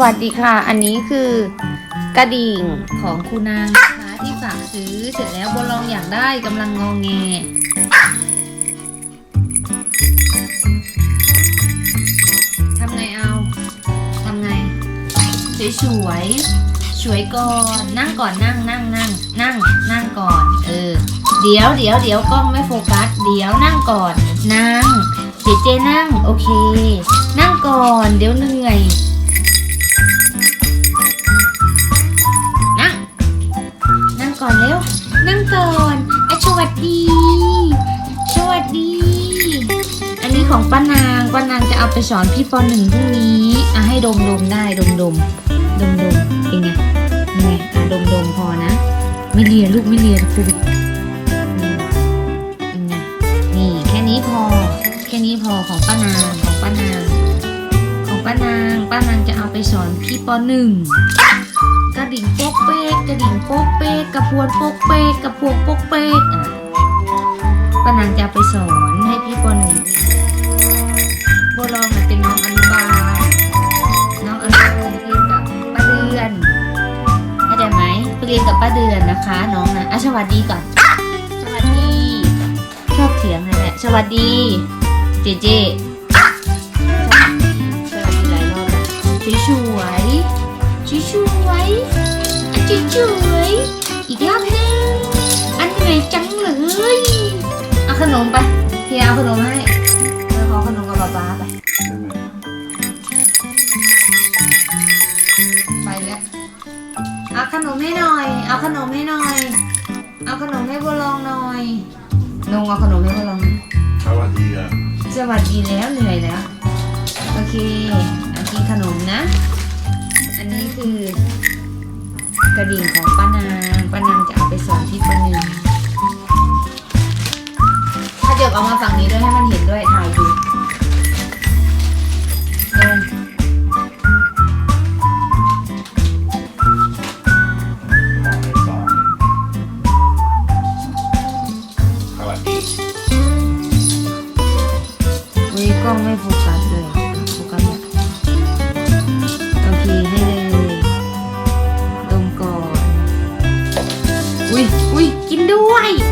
วัสดีค่ะ อันนี้คือกระดิ่งของคุณนางนะคะที่ฝากซื้อเสร็จแล้วบลองอยากได้กำลังงองแงทำไงเอาทำไงสวยสวยสวยก่อนนั่งก่อนนั่งนั่งนั่งนั่งนั่งก่อน เออ เดี๋ยวเดี๋ยวเดี๋ยวกล้องไม่โฟกัส เดี๋ยวนั่งก่อน นั่งเจเจนั่ง โอเค นั่งก่อน เดี๋ยวเหนื่อย อนเร็ว นั่งก่อนอะสวัสดี สวัสดี อันนี้ของป้านางป้านางจะเอาไปสอนพี่ปหนึ่งพรุ่งนี้อะให้ดมดมได้ดมดมดมดมเป็นไงเป็นไงอะดมดมพอนะ ไม่เลียลูกไม่เลียโควิดเป็นไงนี่แค่นี้พอ แค่นี้พอของป้านางของป้านางของป้านางป้านางจะเอาไปสอนพี่ปหนึ่ง ดิ่งโป๊กเป๊กกระดิ่งโป๊กเป๊กกระพวนโป๊กเป๊กกระพวงโป๊กเป๊กอะป้านางจะไปสอนให้พี่ปหนึ่งโบวลองเป็นน้องอนุบาลน้องอนุบาลเรียนกับป้าเดือนเข้าใจไหมไปเรียนกับป้าเดือนนะคะ น้องนะอะสวัสดีก่อนสวัสดี ชอบเถียงเลยแหละสวัสดี เจเจ ๆอันสวยๆอีกรอบหนึงอันเหนื่อยจังเลยเอาขนมไปเฮียเอาขนมให้เธอขอขนมกับป๊าป๊าไปไปแล้วเอาขนมให้หน่อย เอาขนมให้หน่อย เอาขนมให้บัวลองหน่อยนงเอาขนมให้บัวลองหน่อยสวัสดีอะสวัสดีแล้วเหนื่อยแล้วโอเคเอากินขนมนะ อันนี้คือ กระดิ่งของป้านางป้านางจะเอาไปสอนที่ตรงนี้ถ้าเดี๋ยวเอามาฝั่งนี้ด้วยให้มันเห็นด้วยถ่ายดูเดินงกล้องไม่โฟกัสเลย ด้วย